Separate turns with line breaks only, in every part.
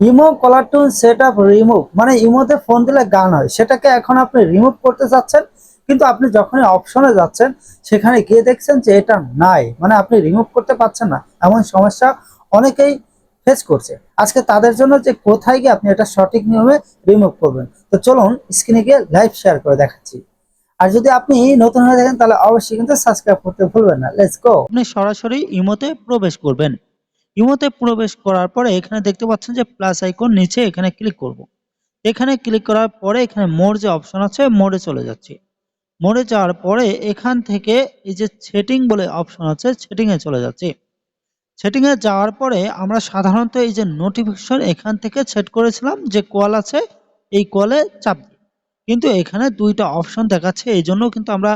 Imo caller tone set up remove মানে ইমোতে phone দিলে গান হয়। সেটাকে এখন আপনি রিমুভ করতে চাচ্ছেন, কিন্তু আপনি যখনই অপশনে যাচ্ছেন, সেখানে গিয়ে দেখছেন যে এটা নাই মানে আপনি রিমুভ করতে পারছেন না, এমন সমস্যা অনেকেই ফেস করছে। আজকে তাদের জন্য যে কোথায় গিয়ে আপনি এটা সঠিক নিয়মে রিমুভ করবেন, তো চলুন স্ক্রিনে গিয়ে লাইভ শেয়ার করে দেখাচ্ছি। আর যদি আপনি নতুন হয়ে থাকেন, তাহলে অবশ্যই কিন্তু সাবস্ক্রাইব করতে ভুলবেন না। লেটস গো
আপনি সরাসরি ইমোতে প্রবেশ করবেন। ইমোতে প্রবেশ করার পরে এখানে দেখতে পাচ্ছেন যে প্লাস আইকন নিচে এখানে ক্লিক করব। এখানে ক্লিক করার পরে এখানে মোর যে অপশন আছে মোডে চলে যাচ্ছে। মোডে যাওয়ার পরে এখান থেকে এই যে সেটিং বলে অপশন আছে সেটিং এ চলে যাচ্ছে। সেটিংয়ে যাওয়ার পরে আমরা সাধারণত এই যে নোটিফিকেশন এখান থেকে সেট করেছিলাম যে কল আছে, এই কলে চাপ কিন্তু এখানে দুইটা অপশন দেখাচ্ছে, এই জন্য কিন্তু আমরা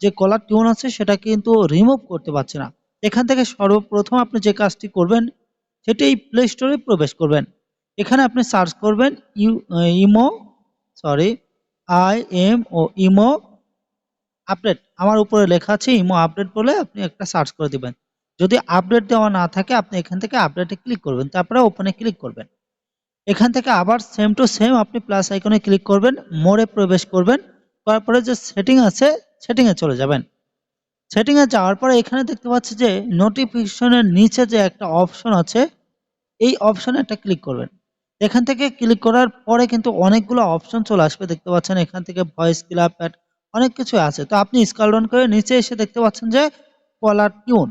যে কলার টিউন আছে সেটা কিন্তু রিমুভ করতে পারছি না। এখান থেকে সর্বপ্রথম আপনি যে কাজটি করবেন, সেটি এই প্লে স্টোরে প্রবেশ করবেন। এখানে আপনি সার্চ করবেন you imo sorry I, M, O, imo update. আমার উপরে লেখা আছে ইমো আপডেট বলে আপনি একটা সার্চ করে দিবেন। যদি আপডেট দেওয়া না থাকে, আপনি এখান থেকে আপডেটে ক্লিক করবেন, তারপরে ওপেনে ক্লিক করবেন। এখান থেকে আবার সেম টু সেম আপনি প্লাস আইকনে ক্লিক করবেন মোড়ে প্রবেশ করবেন, তারপরে যে সেটিং আছে সেটিংয়ে চলে যাবেন। সেটিং এ যাওয়ার পরে এখানে দেখতে পাচ্ছি যে নোটিফিকেশনের নিচে যে একটা অপশন আছে, এই অপশনে একটা ক্লিক করবেন। এখান থেকে ক্লিক করার পরে কিন্তু অনেকগুলো অপশন চলে আসবে। দেখতে পাচ্ছেন এখান থেকে ভয়েস ক্লাব প্যাড অনেক কিছু আছে। তো আপনি স্ক্রল ডাউন করে নিচে এসে দেখতে পাচ্ছেন যে কলার টিউন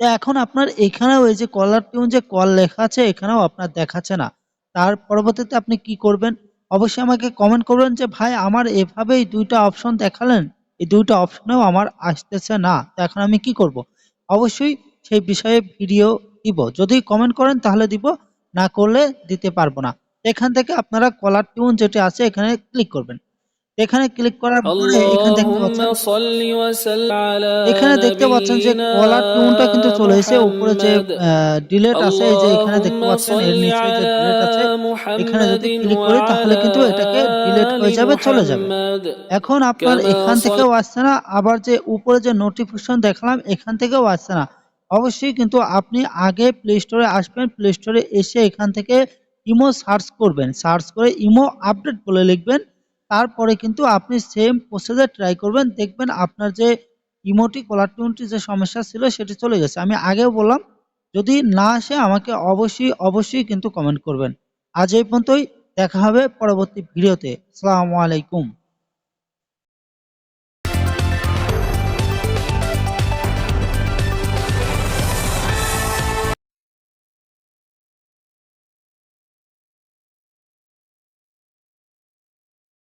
তো এখন আপনার এখানেও এই যে কলার টিউন যে কল লেখা আছে, এখানেও আপনার দেখাচ্ছে না। তার পরবর্তীতে আপনি কি করবেন? অবশ্যই আমাকে কমেন্ট করবেন যে, ভাই, আমার এভাবেই দুইটা অপশন দেখালেন? এই দুইটা অপশনেও আমার আসতেছে না। তো এখন আমি কি করব? অবশ্যই সেই বিষয়ে ভিডিও দিব। যদি কমেন্ট করেন তাহলে দিব, না করলে দিতে পারব না। এখান থেকে আপনারা কলার টিউন যেটি আছে, এখানে ক্লিক করবেন। এখানে ক্লিক করার পরে এখানে দেখতে পাচ্ছেন। এখানে দেখতে পাচ্ছেন যে কলার টোনটা কিন্তু চলে এসেছে। উপরে যে ডিলেট আছে এই যে এখানে দেখতে পাচ্ছেন এর নিচে যে ডিলেট আছে এখানে যদি ক্লিক করি তাহলে কিন্তু এটাকে ডিলেট হয়ে যাবে চলে যাবে। এখন আপনার এখান থেকেও আসছে না আবার যে উপরে যে নোটিফিকেশন দেখলাম এখান থেকেও আসছে না। অবশ্যই কিন্তু আপনি আগে প্লে স্টোরে আসবেন প্লে স্টোরে এসে এখান থেকে ইমো সার্চ করবেন। সার্চ করে ইমো আপডেট বলে লিখবেন তারপরে কিন্তু আপনি সেম প্রসেসে ট্রাই করবেন, দেখবেন আপনার যে ইমোটি কলার টিউনটি যে সমস্যা ছিল সেটি চলে গেছে। আমি আগেও বললাম, যদি না আসে আমাকে অবশ্যই অবশ্যই কিন্তু কমেন্ট করবেন। আজ এই পর্যন্তই, দেখা হবে পরবর্তী ভিডিওতে। আসসালামু আলাইকুম।